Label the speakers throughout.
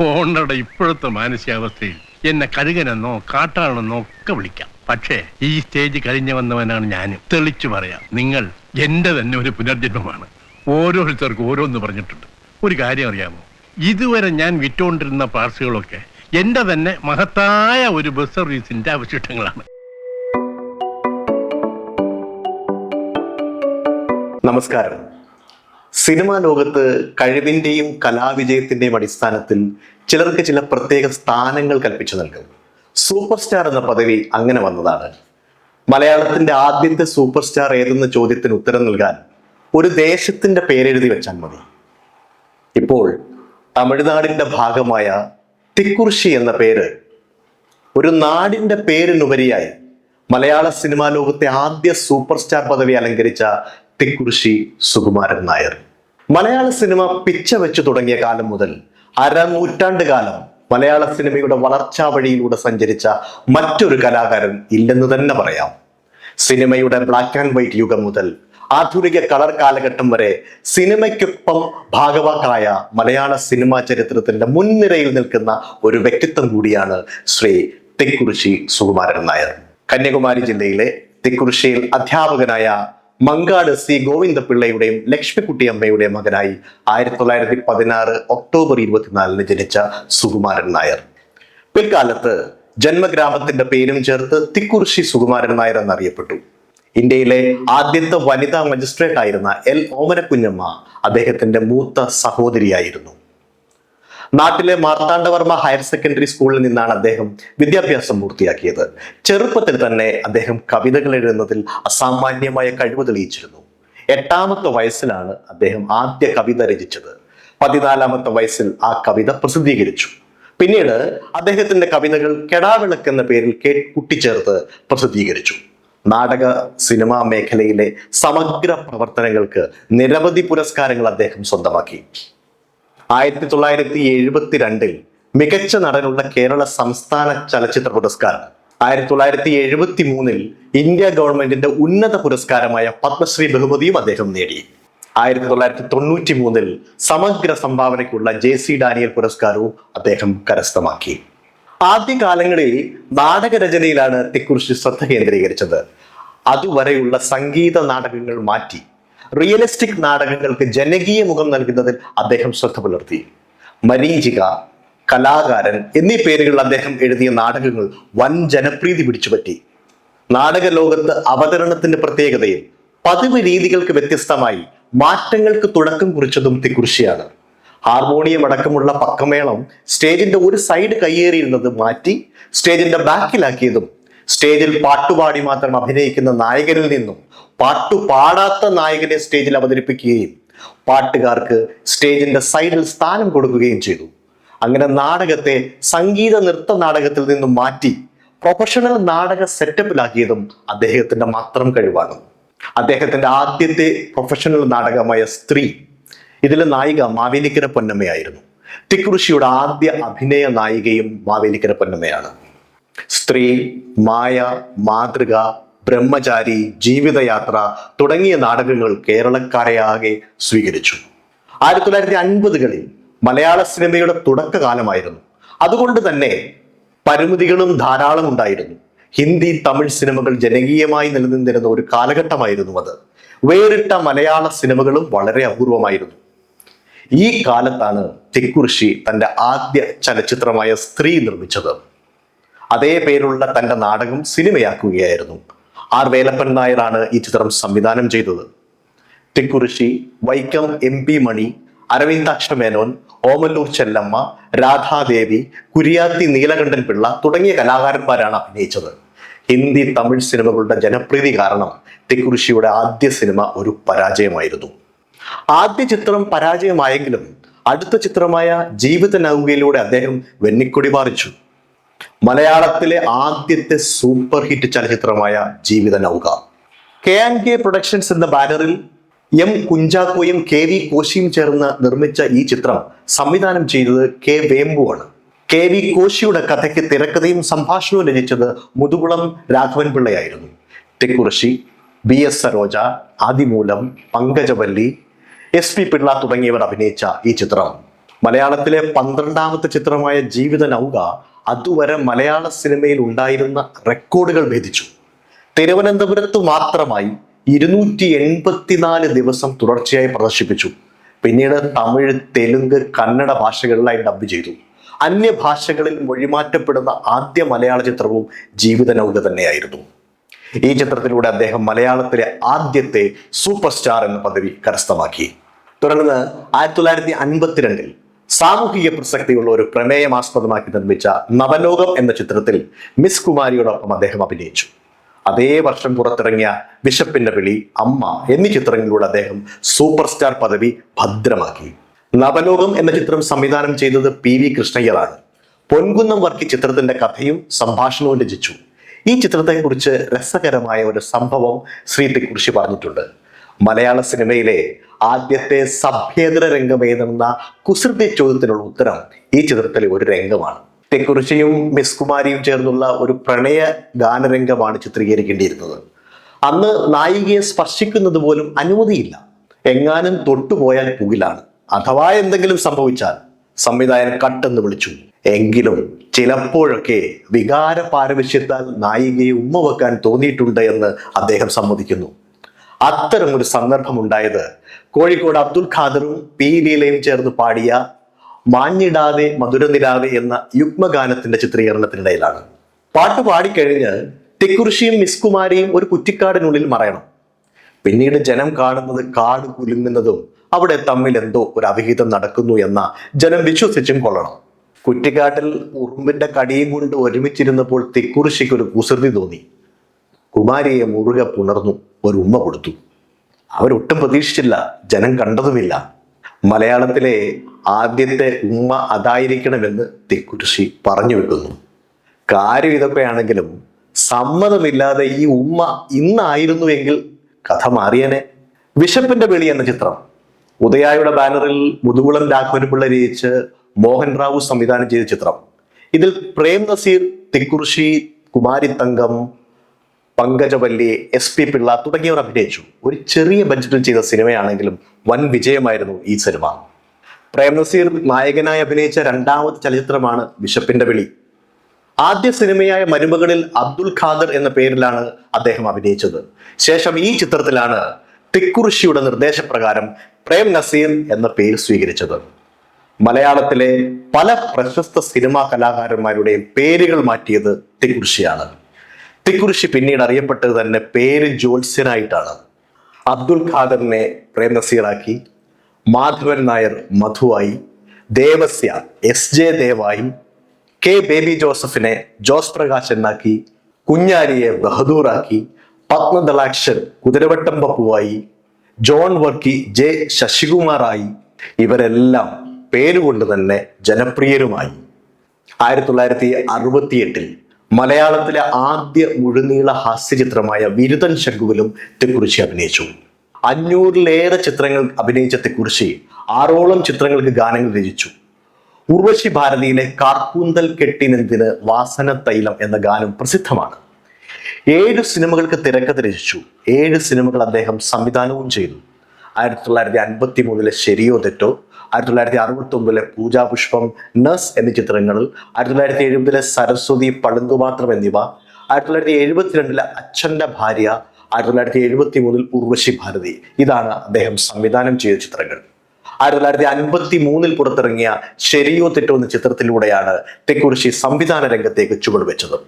Speaker 1: ഓണയുടെ ഇപ്പോഴത്തെ മാനസികാവസ്ഥയിൽ എന്നെ കഴുകനെന്നോ കാട്ടാണെന്നോ ഒക്കെ വിളിക്കാം. പക്ഷേ ഈ സ്റ്റേജ് കഴിഞ്ഞു വന്നവനാണ് ഞാനും. തെളിച്ചു പറയാം നിങ്ങൾ എന്റെ തന്നെ ഒരു പുനർജന്മമാണ്. ഓരോരുത്തർക്കും ഓരോന്ന് പറഞ്ഞിട്ടുണ്ട്. ഒരു കാര്യം അറിയാമോ? ഇതുവരെ ഞാൻ വിറ്റുകൊണ്ടിരുന്ന പാർസുകളൊക്കെ എന്റെ തന്നെ മഹത്തായ ഒരു ബസ് സർവീസിന്റെ അവശിഷ്ടങ്ങളാണ്.
Speaker 2: നമസ്കാരം. സിനിമാ ലോകത്ത് കഴിവിന്റെയും കലാവിജയത്തിന്റെയും അടിസ്ഥാനത്തിൽ ചിലർക്ക് ചില പ്രത്യേക സ്ഥാനങ്ങൾ കൽപ്പിച്ചു നൽകും. സൂപ്പർ സ്റ്റാർ എന്ന പദവി അങ്ങനെ വന്നതാണ്. മലയാളത്തിന്റെ ആദ്യത്തെ സൂപ്പർ സ്റ്റാർ ഏതെന്ന ചോദ്യത്തിന് ഉത്തരം നൽകാൻ ഒരു ദേശത്തിന്റെ പേരെഴുതി വെച്ചാൽ മതി. ഇപ്പോൾ തമിഴ്നാടിന്റെ ഭാഗമായ തിക്കുറിശി എന്ന പേര് ഒരു നാടിന്റെ പേരിനുപരിയായി മലയാള സിനിമാ ലോകത്തെ ആദ്യ സൂപ്പർ സ്റ്റാർ പദവി അലങ്കരിച്ച തിക്കുറിശി സുകുമാരൻ നായർ. മലയാള സിനിമ പിച്ച വെച്ചു തുടങ്ങിയ കാലം മുതൽ അരനൂറ്റാണ്ട് കാലം മലയാള സിനിമയുടെ വളർച്ചാ വഴിയിലൂടെ സഞ്ചരിച്ച മറ്റൊരു കലാകാരൻ ഇല്ലെന്ന് തന്നെ പറയാം. സിനിമയുടെ ബ്ലാക്ക് ആൻഡ് വൈറ്റ് യുഗം മുതൽ ആധുനിക കളർ കാലഘട്ടം വരെ സിനിമയ്ക്കൊപ്പം ഭാഗവാക്കായ മലയാള സിനിമാ ചരിത്രത്തിന്റെ മുൻനിരയിൽ നിൽക്കുന്ന ഒരു വ്യക്തിത്വം കൂടിയാണ് ശ്രീ തെക്കുറിശി സുകുമാരൻ നായർ. കന്യാകുമാരി ജില്ലയിലെ തെക്കുറിശിയിൽ അധ്യാപകനായ മങ്കാട് സി ഗോവിന്ദപിള്ളയുടെയും ലക്ഷ്മിക്കുട്ടി അമ്മയുടെയും മകനായി ആയിരത്തി തൊള്ളായിരത്തി പതിനാറ് ഒക്ടോബർ ഇരുപത്തിനാലിന് ജനിച്ച സുകുമാരൻ നായർ. പിൽക്കാലത്ത് ജന്മഗ്രാമത്തിന്റെ പേരും ചേർത്ത് തിക്കുറിശി സുകുമാരൻ നായർ എന്നറിയപ്പെട്ടു. ഇന്ത്യയിലെ ആദ്യത്തെ വനിതാ മജിസ്ട്രേറ്റ് ആയിരുന്ന എൽ ഓമനക്കുഞ്ഞമ്മ അദ്ദേഹത്തിന്റെ മൂത്ത സഹോദരിയായിരുന്നു. നാട്ടിലെ മാർത്താണ്ഡവർമ്മ ഹയർ സെക്കൻഡറി സ്കൂളിൽ നിന്നാണ് അദ്ദേഹം വിദ്യാഭ്യാസം പൂർത്തിയാക്കിയത്. ചെറുപ്പത്തിൽ തന്നെ അദ്ദേഹം കവിതകൾ എഴുതുന്നതിൽ അസാമാന്യമായ കഴിവ് തെളിയിച്ചിരുന്നു. എട്ടാമത്തെ വയസ്സിലാണ് അദ്ദേഹം ആദ്യ കവിത രചിച്ചത്. പതിനാലാമത്തെ വയസ്സിൽ ആ കവിത പ്രസിദ്ധീകരിച്ചു. പിന്നീട് അദ്ദേഹത്തിന്റെ കവിതകൾ കെടാവിളക്ക് എന്ന പേരിൽ കെ കൂട്ടിച്ചേർത്ത് പ്രസിദ്ധീകരിച്ചു. നാടക സിനിമാ മേഖലയിലെ സമഗ്ര പ്രവർത്തനങ്ങൾക്ക് നിരവധി പുരസ്കാരങ്ങൾ അദ്ദേഹം സ്വന്തമാക്കി. ആയിരത്തി തൊള്ളായിരത്തി എഴുപത്തി രണ്ടിൽ മികച്ച നടനുള്ള കേരള സംസ്ഥാന ചലച്ചിത്ര പുരസ്കാരം. ആയിരത്തി തൊള്ളായിരത്തി എഴുപത്തി മൂന്നിൽ ഇന്ത്യ ഗവൺമെന്റിന്റെ ഉന്നത പുരസ്കാരമായ പത്മശ്രീ ബഹുമതിയും അദ്ദേഹം നേടി. ആയിരത്തി തൊള്ളായിരത്തി തൊണ്ണൂറ്റി മൂന്നിൽ സമഗ്ര സംഭാവനയ്ക്കുള്ള ജെ സി ഡാനിയൽ പുരസ്കാരവും അദ്ദേഹം കരസ്ഥമാക്കി. ആദ്യകാലങ്ങളിൽ നാടകരചനയിലാണ് തെക്കുറിശി ശ്രദ്ധ കേന്ദ്രീകരിച്ചത്. അതുവരെയുള്ള സംഗീത നാടകങ്ങൾ മാറ്റി റിയലിസ്റ്റിക് നാടകങ്ങൾക്ക് ജനകീയ മുഖം നൽകുന്നതിൽ അദ്ദേഹം ശ്രദ്ധ പുലർത്തി. മരീചിക കലാകാരൻ എന്നീ പേരുകളിൽ അദ്ദേഹം എഴുതിയ നാടകങ്ങൾ വൻ ജനപ്രീതി പിടിച്ചുപറ്റി. നാടക ലോകത്ത് അവതരണത്തിന്റെ പ്രത്യേകതയിൽ പതിവ് രീതികൾക്ക് വ്യത്യസ്തമായി മാറ്റങ്ങൾക്ക് തുടക്കം കുറിച്ചതും തിക്കുറിശിയാണ്. ഹാർമോണിയം അടക്കമുള്ള പക്കമേളം സ്റ്റേജിന്റെ ഒരു സൈഡ് കയ്യേറിയിരുന്നത് മാറ്റി സ്റ്റേജിന്റെ ബാക്കിലാക്കിയതും സ്റ്റേജിൽ പാട്ടുപാടി മാത്രം അഭിനയിക്കുന്ന നായകനിൽ നിന്നും പാട്ടു പാടാത്ത നായകനെ സ്റ്റേജിൽ അവതരിപ്പിക്കുകയും പാട്ടുകാർക്ക് സ്റ്റേജിന്റെ സൈഡിൽ സ്ഥാനം കൊടുക്കുകയും ചെയ്തു. അങ്ങനെ നാടകത്തെ സംഗീത നൃത്ത നാടകത്തിൽ നിന്നും മാറ്റി പ്രൊഫഷണൽ നാടക സെറ്റപ്പിലാക്കിയതും അദ്ദേഹത്തിന്റെ മാത്രം കഴിവാണ്. അദ്ദേഹത്തിന്റെ ആദ്യത്തെ പ്രൊഫഷണൽ നാടകമായ സ്ത്രീ ഇതിലെ നായിക മാവേലിക്കര പൊന്നമ്മയായിരുന്നു. തിക്കുറിശിയുടെ ആദ്യ അഭിനയ നായികയും മാവേലിക്കര പൊന്നമ്മയാണ്. സ്ത്രീ മായ മാതൃക ബ്രഹ്മചാരി ജീവിതയാത്ര തുടങ്ങിയ നാടകങ്ങൾ കേരളക്കാരെയാകെ സ്വീകരിച്ചു. ആയിരത്തി തൊള്ളായിരത്തി അൻപതുകളിൽ മലയാള സിനിമയുടെ തുടക്കകാലമായിരുന്നു. അതുകൊണ്ട് തന്നെ പരിമിതികളും ധാരാളം ഉണ്ടായിരുന്നു. ഹിന്ദി തമിഴ് സിനിമകൾ ജനകീയമായി നിലനിന്നിരുന്ന ഒരു കാലഘട്ടമായിരുന്നു അത്. വേറിട്ട മലയാള സിനിമകളും വളരെ അപൂർവമായിരുന്നു. ഈ കാലത്താണ് തിക്കുറിശി തന്റെ ആദ്യ ചലച്ചിത്രമായ സ്ത്രീ നിർമ്മിച്ചത്. അതേ പേരുള്ള തന്റെ നാടകം സിനിമയാക്കുകയായിരുന്നു. ആർ വേലപ്പൻ നായരാണ് ഈ ചിത്രം സംവിധാനം ചെയ്തത്. തിക്കുറിശി വൈക്കം എം പി മണി അരവിന്ദാക്ഷ മേനോൻ ഓമല്ലൂർ ചെല്ലമ്മ രാധാദേവി കുരിയാത്തി നീലകണ്ഠൻ പിള്ള തുടങ്ങിയ കലാകാരന്മാരാണ് അഭിനയിച്ചത്. ഹിന്ദി തമിഴ് സിനിമകളുടെ ജനപ്രീതി കാരണം തിക്കുറിശിയുടെ ആദ്യ സിനിമ ഒരു പരാജയമായിരുന്നു. ആദ്യ ചിത്രം പരാജയമായെങ്കിലും അടുത്ത ചിത്രമായ ജീവിത നൗകയിലൂടെ അദ്ദേഹം വെന്നിക്കൊടി പാറിച്ചു. മലയാളത്തിലെ ആദ്യത്തെ super hit ചലച്ചിത്രമായ Jeevitha Nauka. K and K productions എന്ന ബാനറിൽ എം കുഞ്ചാക്കോയും കെ വി കോശിയും ചേർന്ന് നിർമ്മിച്ച ഈ ചിത്രം സംവിധാനം ചെയ്തത് കെ വേമ്പുവാണ്. കെ വി കോശിയുടെ കഥയ്ക്ക് തിരക്കഥയും സംഭാഷണവും രചിച്ചത് Muthukulam Raghavan പിള്ളയായിരുന്നു. Thikkurissy B S Saroja Adimoolam Pankajavalli S P Pillai തുടങ്ങിയവർ അഭിനയിച്ച ഈ ചിത്രം. മലയാളത്തിലെ പന്ത്രണ്ടാമത്തെ ചിത്രമായ ജീവിത നൗക അതുവരെ മലയാള സിനിമയിൽ ഉണ്ടായിരുന്ന റെക്കോർഡുകൾ ഭേദിച്ചു. തിരുവനന്തപുരത്ത് മാത്രമായി ഇരുന്നൂറ്റി എൺപത്തിനാല് ദിവസം തുടർച്ചയായി പ്രദർശിപ്പിച്ചു. പിന്നീട് തമിഴ് തെലുങ്ക് കന്നഡ ഭാഷകളിലായി ഡബ് ചെയ്തു. അന്യഭാഷകളിൽ മൊഴിമാറ്റപ്പെടുന്ന ആദ്യ മലയാള ചിത്രവും ജീവിത നൗക തന്നെയായിരുന്നു. ഈ ചിത്രത്തിലൂടെ അദ്ദേഹം മലയാളത്തിലെ ആദ്യത്തെ സൂപ്പർ സ്റ്റാർ എന്ന പദവി കരസ്ഥമാക്കി. തുടർന്ന് ആയിരത്തി തൊള്ളായിരത്തി അൻപത്തിരണ്ടിൽ സാമൂഹിക പ്രസക്തിയുള്ള ഒരു പ്രമേയം ആസ്പദമാക്കി നിർമ്മിച്ച നവലോകം എന്ന ചിത്രത്തിൽ മിസ് കുമാരിയോടൊപ്പം അദ്ദേഹം അഭിനയിച്ചു. അതേ വർഷം പുറത്തിറങ്ങിയ ബിഷപ്പിന്റെ വിളി അമ്മ എന്നീ ചിത്രങ്ങളിലൂടെ അദ്ദേഹം സൂപ്പർ സ്റ്റാർ പദവി ഭദ്രമാക്കി. നവലോകം എന്ന ചിത്രം സംവിധാനം ചെയ്തത് പി വി കൃഷ്ണയ്യറാണ്. പൊൻകുന്നം വർക്കി ചിത്രത്തിന്റെ കഥയും സംഭാഷണവും രചിച്ചു. ഈ ചിത്രത്തെക്കുറിച്ച് രസകരമായ ഒരു സംഭവം ശ്രീ തെക്കുറിശി പറഞ്ഞിട്ടുണ്ട്. മലയാള സിനിമയിലെ ആദ്യത്തെ സഭ്യേതര രംഗം ഏതെന്ന കുസൃതി ചോദ്യത്തിനുള്ള ഉത്തരം ഈ ചിത്രത്തിലെ ഒരു രംഗമാണ്. തെക്കുറിശിയും മിസ് കുമാരിയും ചേർന്നുള്ള ഒരു പ്രണയ ഗാനരംഗമാണ് ചിത്രീകരിക്കേണ്ടിയിരുന്നത്. അന്ന് നായികയെ സ്പർശിക്കുന്നത് പോലും അനുമതിയില്ല. എങ്ങാനും തൊട്ടുപോയാൽ പൂവിലാണ് അഥവാ എന്തെങ്കിലും സംഭവിച്ചാൽ സംവിധായകൻ കട്ടെന്ന് വിളിച്ചു. എങ്കിലും ചിലപ്പോഴൊക്കെ വികാര പാരവശ്യത്താൽ നായികയെ ഉമ്മ വെക്കാൻ തോന്നിയിട്ടുണ്ട് എന്ന് അദ്ദേഹം സമ്മതിക്കുന്നു. അത്തരം ഒരു സന്ദർഭമുണ്ടായത് കോഴിക്കോട് അബ്ദുൽ ഖാദറും പി ലീലയും ചേർന്ന് പാടിയ മാഞ്ഞിടാതെ മധുരനിലാതെ എന്ന യുഗ്മഗാനത്തിന്റെ ചിത്രീകരണത്തിനിടയിലാണ്. പാട്ട് പാടിക്കഴിഞ്ഞ് തിക്കുറിശിയും മിസ്കുമാരിയും ഒരു കുറ്റിക്കാടിനുള്ളിൽ മറയണം. പിന്നീട് ജനം കാണുന്നത് കാട് കുലുങ്ങുന്നതും അവിടെ തമ്മിൽ എന്തോ ഒരു അവിഹിതം നടക്കുന്നു എന്ന ജനം വിശ്വസിച്ചും കൊള്ളണം. കുറ്റിക്കാട്ടിൽ ഉറുമ്പിന്റെ കടിയും കൊണ്ട് ഒരുമിച്ചിരുന്നപ്പോൾ തിക്കുറിശിക്ക് ഒരു കുസൃതി തോന്നി. കുമാരിയെ മുറുകെ പുണർന്നു. ഒരു ഉമ്മ കൊടുത്തു. അവരൊട്ടും പ്രതീക്ഷിച്ചില്ല ജനം കണ്ടതുമില്ല. മലയാളത്തിലെ ആദ്യത്തെ ഉമ്മ അതായിരിക്കണമെന്ന് തെക്കുറിശി പറഞ്ഞു വെക്കുന്നു. കാര്യം ഇതൊക്കെയാണെങ്കിലും സമ്മതമില്ലാതെ ഈ ഉമ്മ ഇന്നായിരുന്നു എങ്കിൽ കഥ മാറിയനെ. വിശപ്പിന്റെ വെളി എന്ന ചിത്രം. ഉദയായുടെ ബാനറിൽ മുതുകുളം രാഘവൻപിള്ള രചിച്ച് മോഹൻ റാവു സംവിധാനം ചെയ്ത ചിത്രം. ഇതിൽ പ്രേം നസീർ തിക്കുറിശി കുമാരി തങ്കം പങ്കജവല്ലി എസ് പി പിള്ള തുടങ്ങിയവർ അഭിനയിച്ചു. ഒരു ചെറിയ ബഡ്ജറ്റിൽ ചെയ്ത സിനിമയാണെങ്കിലും വൻ വിജയമായിരുന്നു ഈ സിനിമ. പ്രേംനസീർ നായകനായി അഭിനയിച്ച രണ്ടാമത്തെ ചലച്ചിത്രമാണ് ബിഷപ്പിന്റെ വിളി. ആദ്യ സിനിമയായ മരുമകളിൽ അബ്ദുൽ ഖാദർ എന്ന പേരിലാണ് അദ്ദേഹം അഭിനയിച്ചത്. ശേഷം ഈ ചിത്രത്തിലാണ് തിക്കുറിശിയുടെ നിർദ്ദേശപ്രകാരം പ്രേം നസീർ എന്ന പേര് സ്വീകരിച്ചത്. മലയാളത്തിലെ പല പ്രശസ്ത സിനിമാ കലാകാരന്മാരുടെയും പേരുകൾ മാറ്റിയത് തിക്കുറിശിയാണ് തിക്കുറിശി പിന്നീട് അറിയപ്പെട്ടത് തന്നെ പേര് ജ്യോത്സ്യനായിട്ടാണ്. അബ്ദുൽ ഖാദറിനെ പ്രേംനസീറാക്കി മാധവൻ നായർ മധുവായി ദേവസ്യ എസ് ജെ ദേവായി കെ ബേബി ജോസഫിനെ ജോസ് പ്രകാശ് എന്നാക്കി കുഞ്ഞാലിയെ ബഹദൂറാക്കി പത്മദളാക്ഷൻ കുതിരവട്ടം പപ്പുവായി ജോൺ വർക്കി ജെ ശശികുമാറായി ഇവരെല്ലാം പേരുകൊണ്ട് തന്നെ ജനപ്രിയരുമായി. ആയിരത്തി തൊള്ളായിരത്തി അറുപത്തിയെട്ടിൽ മലയാളത്തിലെ ആദ്യ മുഴുനീള ഹാസ്യചിത്രമായ വിരുദൻ ശങ്കുവിലും തെക്കുറിശി അഭിനയിച്ചു. അഞ്ഞൂറിലേറെ ചിത്രങ്ങൾ അഭിനയിച്ച തെക്കുറിശി ആറോളം ചിത്രങ്ങൾക്ക് ഗാനങ്ങൾ രചിച്ചു. ഉർവശി ഭാരതിയിലെ കാർക്കൂന്തൽ കെട്ടിനെന്തിന് വാസന തൈലം എന്ന ഗാനം പ്രസിദ്ധമാണ്. ഏഴ് സിനിമകൾക്ക് തിരക്കഥ രചിച്ചു. ഏഴ് സിനിമകൾ അദ്ദേഹം സംവിധാനവും ചെയ്തു. ആയിരത്തി തൊള്ളായിരത്തി അൻപത്തി മൂന്നിലെ ശരിയോ തെറ്റോ ആയിരത്തി തൊള്ളായിരത്തി അറുപത്തി ഒമ്പതിലെ പൂജാപുഷ്പം നഴ്സ് എന്നീ ചിത്രങ്ങളിൽ ആയിരത്തി തൊള്ളായിരത്തി എഴുപതിലെ സരസ്വതി പളുങ്കുമാത്രം എന്നിവ ആയിരത്തി തൊള്ളായിരത്തി എഴുപത്തിരണ്ടിലെ അച്ഛന്റെ ഭാര്യ ആയിരത്തി തൊള്ളായിരത്തി എഴുപത്തി മൂന്നിൽ ഉർവശി ഭാരതി. ഇതാണ് അദ്ദേഹം സംവിധാനം ചെയ്ത ചിത്രങ്ങൾ. ആയിരത്തി തൊള്ളായിരത്തി അൻപത്തി മൂന്നിൽ പുറത്തിറങ്ങിയ ശരിയോ തെറ്റോ എന്ന ചിത്രത്തിലൂടെയാണ് തെക്കുറിശി സംവിധാന രംഗത്തേക്ക് ചുവട് വെച്ചത്.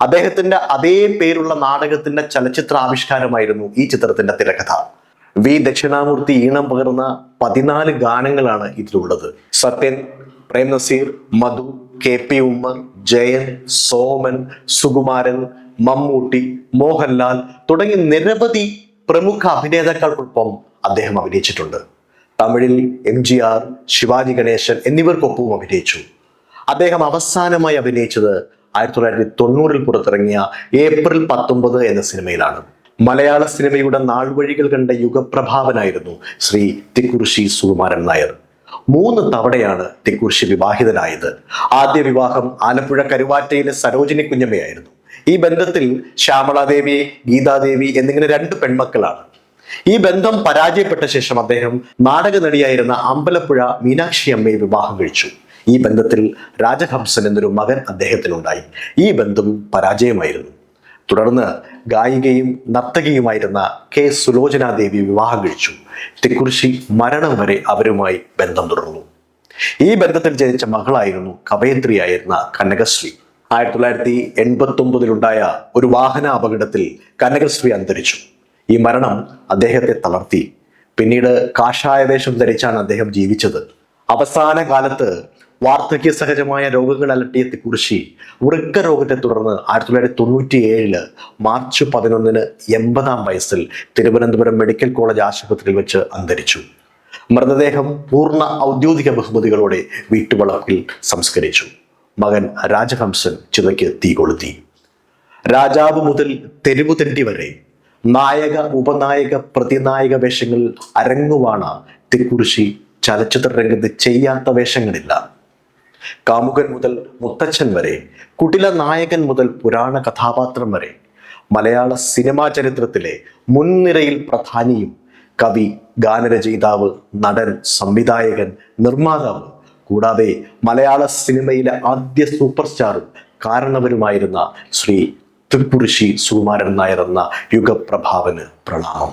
Speaker 2: അദ്ദേഹത്തിന്റെ അതേ പേരുള്ള നാടകത്തിന്റെ ചലച്ചിത്ര ആവിഷ്കാരമായിരുന്നു ഈ ചിത്രത്തിന്റെ തിരക്കഥ. വി ദക്ഷിണാമൂർത്തി ഈണം പകർന്ന പതിനാല് ഗാനങ്ങളാണ് ഇതിലുള്ളത്. സത്യൻ പ്രേം നസീർ മധു കെ പി ഉമ്മർ ജയൻ സോമൻ സുകുമാരൻ മമ്മൂട്ടി മോഹൻലാൽ തുടങ്ങി നിരവധി പ്രമുഖ അഭിനേതാക്കൾക്കൊപ്പം അദ്ദേഹം അഭിനയിച്ചിട്ടുണ്ട്. തമിഴിൽ M G R Sivaji Ganesan എന്നിവർക്കൊപ്പവും അഭിനയിച്ചു. അദ്ദേഹം അവസാനമായി അഭിനയിച്ചത് ആയിരത്തി തൊള്ളായിരത്തി തൊണ്ണൂറിൽ പുറത്തിറങ്ങിയ ഏപ്രിൽ പത്തൊമ്പത് എന്ന സിനിമയിലാണ്. മലയാള സിനിമയുടെ നാൾവഴികൾ കണ്ട യുഗപ്രഭാവനായിരുന്നു ശ്രീ തിക്കുറിശി സുകുമാരൻ നായർ. മൂന്ന് തവണയാണ് തിക്കുറിശി വിവാഹിതനായത്. ആദ്യ വിവാഹം ആലപ്പുഴ കരുവാറ്റയിലെ സരോജിനി കുഞ്ഞമ്മയായിരുന്നു. ഈ ബന്ധത്തിൽ ശ്യാമളാദേവി ഗീതാദേവി എന്നിങ്ങനെ രണ്ട് പെൺമക്കളാണ്. ഈ ബന്ധം പരാജയപ്പെട്ട ശേഷം അദ്ദേഹം നാടക നടിയായിരുന്ന അമ്പലപ്പുഴ മീനാക്ഷി അമ്മയെ വിവാഹം കഴിച്ചു. ഈ ബന്ധത്തിൽ രാജഹംസൻ എന്നൊരു മകൻ അദ്ദേഹത്തിനുണ്ടായി. ഈ ബന്ധം പരാജയമായിരുന്നു. തുടർന്ന് ഗായികയും നർത്തകിയുമായിരുന്ന കെ സുലോചന ദേവി വിവാഹം കഴിച്ചു. തിക്കുറിശി മരണം വരെ അവരുമായി ബന്ധം തുടർന്നു. ഈ ബന്ധത്തിൽ ജനിച്ച മകളായിരുന്നു കവയത്രിയായിരുന്ന കനകശ്രീ. ആയിരത്തി തൊള്ളായിരത്തി എൺപത്തി ഒമ്പതിലുണ്ടായ ഒരു വാഹന അപകടത്തിൽ കനകശ്രീ അന്തരിച്ചു. ഈ മരണം അദ്ദേഹത്തെ തളർത്തി. പിന്നീട് കാഷായവേഷം ധരിച്ചാണ് അദ്ദേഹം ജീവിച്ചത്. അവസാന കാലത്ത് വാർദ്ധക്യ സഹജമായ രോഗങ്ങൾ അലട്ടിയ കുറിശി വൃക്ക രോഗത്തെ തുടർന്ന് ആയിരത്തി തൊള്ളായിരത്തി തൊണ്ണൂറ്റി ഏഴിൽ മാർച്ച് പതിനൊന്നിന് എൺപതാം വയസ്സിൽ തിരുവനന്തപുരം മെഡിക്കൽ കോളേജ് ആശുപത്രിയിൽ വെച്ച് അന്തരിച്ചു. മൃതദേഹം പൂർണ ഔദ്യോഗിക ബഹുമതികളോടെ വീട്ടുവളപ്പിൽ സംസ്കരിച്ചു. മകൻ രാജഹംസൻ ചിതയ്ക്ക് തീ കൊളുത്തി. രാജാവ് മുതൽ തെരുവുതെണ്ടി വരെ നായക ഉപനായക പ്രതിനായക വേഷങ്ങളിൽ അരങ്ങുവാണ് തിക്കുറിശി ചലച്ചിത്ര രംഗത്ത് ചെയ്യാത്ത വേഷങ്ങളില്ല. കാമുകൻ മുതൽ മുത്തച്ഛൻ വരെ കുട്ടില നായകൻ മുതൽ പുരാണ കഥാപാത്രം വരെ മലയാള സിനിമാ ചരിത്രത്തിലെ മുൻനിരയിൽ പ്രധാനിയും കവി ഗാനരചയിതാവ് നടൻ സംവിധായകൻ നിർമ്മാതാവ് കൂടാതെ മലയാള സിനിമയിലെ ആദ്യ സൂപ്പർ സ്റ്റാറും കാരണവരുമായിരുന്ന ശ്രീ തൃപ്പുരുഷി സുകുമാരൻ നായർ എന്ന യുഗപ്രഭാവന് പ്രണാമം.